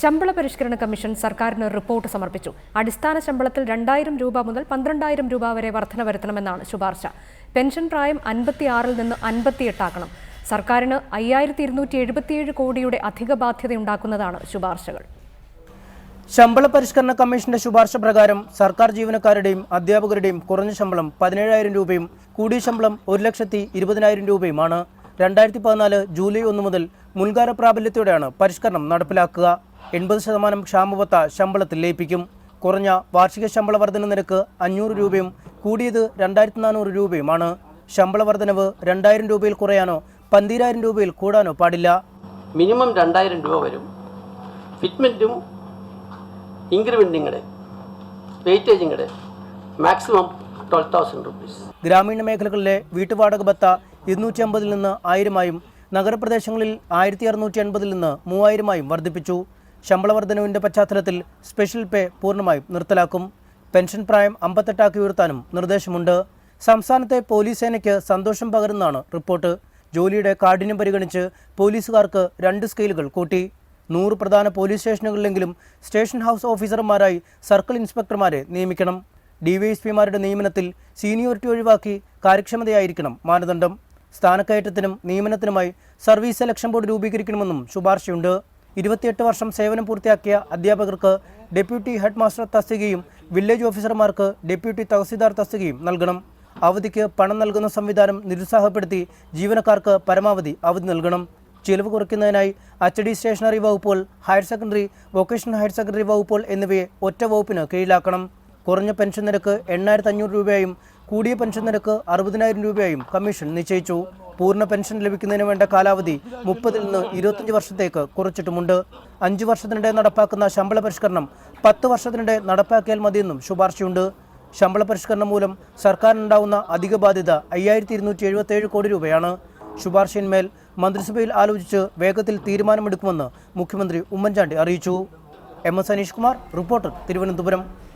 ശമ്പള പരിഷ്കരണ കമ്മീഷൻ സർക്കാരിന് റിപ്പോർട്ട് സമർപ്പിച്ചു. അടിസ്ഥാന ശമ്പളത്തിൽ രണ്ടായിരം രൂപ മുതൽ പന്ത്രണ്ടായിരം രൂപ വരെ വർധന വരുത്തണമെന്നാണ് ശുപാർശ. പെൻഷൻ പ്രായം അൻപത്തിയാറിൽ നിന്ന് അൻപത്തിയെട്ടാക്കണം. സർക്കാരിന് അയ്യായിരത്തി ഇരുന്നൂറ്റി എഴുപത്തിയേഴ് കോടിയുടെ അധിക ബാധ്യതയുണ്ടാക്കുന്നതാണ് ശുപാർശകൾ. ശമ്പള പരിഷ്കരണ കമ്മീഷന്റെ ശുപാർശ പ്രകാരം സർക്കാർ ജീവനക്കാരുടെയും അധ്യാപകരുടെയും കുറഞ്ഞ ശമ്പളം പതിനേഴായിരം രൂപയും കൂടിയ ശമ്പളം ഒരു ലക്ഷത്തി ഇരുപതിനായിരം രൂപയുമാണ്. രണ്ടായിരത്തി പതിനാല് ജൂലൈ ഒന്ന് മുതൽ മുൻകാല പ്രാബല്യത്തോടെയാണ് പരിഷ്കരണം നടപ്പിലാക്കുക. എൺപത് ശതമാനം ക്ഷാമബത്ത ശമ്പളത്തിൽ ലയിപ്പിക്കും. കുറഞ്ഞ വാർഷിക ശമ്പള വർധന നിരക്ക് അഞ്ഞൂറ് രൂപയും കൂടിയത് രണ്ടായിരത്തി നാനൂറ് രൂപയുമാണ്. ശമ്പള വർധനവ് രണ്ടായിരം രൂപയിൽ കുറയാനോ പന്തിരായിരം രൂപയിൽ കൂടാനോ പാടില്ല. മിനിമം രണ്ടായിരം രൂപ വരും. ഫിറ്റ്മെന്റും ഇൻക്രിമെന്റും കൂടെ വെയിറ്റേജും കൂടെ മാക്സിമം ട്വൽവ് തൗസൻഡ് റുപ്പീസ്. ഗ്രാമീണ മേഖലകളിലെ വീട്ടുവാടക ബത്ത ഇരുന്നൂറ്റി അമ്പതിൽ നിന്ന് ആയിരമായും നഗരപ്രദേശങ്ങളിൽ ആയിരത്തി അറുന്നൂറ്റി എൺപതിൽ നിന്ന് മൂവായിരമായും വർദ്ധിപ്പിച്ചു. ശമ്പള വർധനവിന്റെ പശ്ചാത്തലത്തിൽ സ്പെഷ്യൽ പേ പൂർണമായും നിർത്തലാക്കും. പെൻഷൻ പ്രായം അമ്പത്തെട്ടാക്കി ഉയർത്താനും നിർദ്ദേശമുണ്ട്. സംസ്ഥാനത്തെ പോലീസ് സേനയ്ക്ക് സന്തോഷം പകരുന്നതാണ് റിപ്പോർട്ട്. ജോലിയുടെ കാഠിന്യം പരിഗണിച്ച് പോലീസുകാർക്ക് രണ്ട് സ്കെയിലുകൾ കൂട്ടി. നൂറ് പ്രധാന പോലീസ് സ്റ്റേഷനുകളിലെങ്കിലും സ്റ്റേഷൻ ഹൗസ് ഓഫീസർമാരായി സർക്കിൾ ഇൻസ്പെക്ടർമാരെ നിയമിക്കണം. ഡിവൈഎസ്പിമാരുടെ നിയമനത്തിൽ സീനിയോറിറ്റി ഒഴിവാക്കി കാര്യക്ഷമതയായിരിക്കണം മാനദണ്ഡം. സ്ഥാനക്കയറ്റത്തിനും നിയമനത്തിനുമായി സർവീസ് സെലക്ഷൻ ബോർഡ് രൂപീകരിക്കണമെന്നും ശുപാർശയുണ്ട്. ഇരുപത്തിയെട്ട് വർഷം സേവനം പൂർത്തിയാക്കിയ അധ്യാപകർക്ക് ഡെപ്യൂട്ടി ഹെഡ് മാസ്റ്റർ തസ്തികയും വില്ലേജ് ഓഫീസർമാർക്ക് ഡെപ്യൂട്ടി തഹസീൽദാർ തസ്തികയും നൽകണം. അവധിക്ക് പണം നൽകുന്ന സംവിധാനം നിരുത്സാഹപ്പെടുത്തി ജീവനക്കാർക്ക് പരമാവധി അവധി നൽകണം. ചിലവ് കുറയ്ക്കുന്നതിനായി അച്ചടി സ്റ്റേഷനറി വകുപ്പുകൾ higher secondary vocational higher secondary വകുപ്പുകൾ എന്നിവയെ ഒറ്റ വകുപ്പിന് കീഴിലാക്കണം. കുറഞ്ഞ പെൻഷൻ നിരക്ക് എണ്ണായിരത്തി അഞ്ഞൂറ് രൂപയായും കൂടിയ പെൻഷൻ നിരക്ക് അറുപതിനായിരം രൂപയായും കമ്മീഷൻ നിശ്ചയിച്ചു. പൂർണ പെൻഷൻ ലഭിക്കുന്നതിന് വേണ്ട കാലാവധി മുപ്പതിൽ നിന്ന് ഇരുപത്തിയഞ്ച് വർഷത്തേക്ക് കുറച്ചിട്ടുമുണ്ട്. അഞ്ചു വർഷത്തിനിടെ നടപ്പാക്കുന്ന ശമ്പള പരിഷ്കരണം പത്ത് വർഷത്തിനിടെ നടപ്പാക്കിയാൽ മതിയെന്നും ശുപാർശയുണ്ട്. ശമ്പള പരിഷ്കരണം മൂലം സർക്കാരിനുണ്ടാവുന്ന അധിക ബാധ്യത അയ്യായിരത്തി ഇരുന്നൂറ്റി എഴുപത്തേഴ് കോടി രൂപയാണ്. ശുപാർശയിന്മേൽ മന്ത്രിസഭയിൽ ആലോചിച്ച് വേഗത്തിൽ തീരുമാനമെടുക്കുമെന്ന് മുഖ്യമന്ത്രി ഉമ്മൻചാണ്ടി അറിയിച്ചു. M S Aneesh Kumar reporter Thiruvananthapuram.